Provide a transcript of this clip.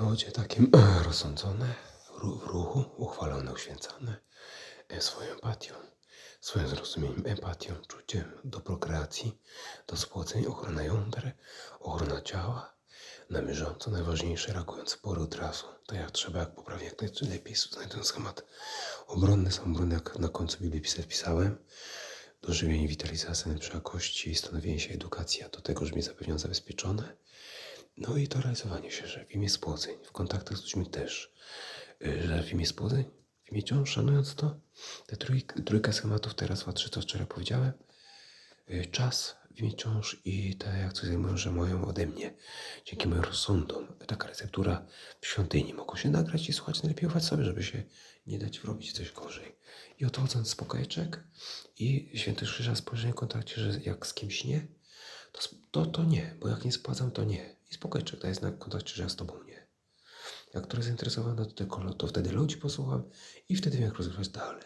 Ludzie takim rozsądzone, w ruchu, uchwalone, uświęcane e, swoją empatią, swoim zrozumieniem, empatią, czuciem do prokreacji, do spłodzeń, ochrona jąder, ochrona ciała, na bieżąco, najważniejsze, reagując pory od razu, tak jak trzeba, jak poprawnie, jak najlepiej, znajdując schemat. Obronny, samobronny, jak na końcu Biblii pisałem, dożywienie, witalizacja, najlepsza jakości, stanowienie się edukacji, a do tego, żeby zapewnione, zabezpieczone, no i to realizowanie się, że w imię spłodzeń, w kontaktach z ludźmi też, y, że w imię spłodzeń, w imię ciąż, szanując to, te trój, trójkę schematów, teraz dwa, trzy, co wczoraj powiedziałem, y, czas w imię ciąż i te, jak coś zajmują, że mają ode mnie, dzięki moim rozsądom, taka receptura w świątyni, mogą się nagrać i słuchać, najlepiej ufać sobie, żeby się nie dać wrobić coś gorzej. I odchodząc spokojeczek i święty krzyża spojrzenie w kontakcie, że jak z kimś nie, to, to, to nie, bo jak nie spłacam, to nie. I spokojczek daje znak kontakcie, że ja z tobą nie. Jak ktoś zainteresowany, to, tylko, to wtedy ludzi posłucham i wtedy wiem, jak rozgrywać dalej.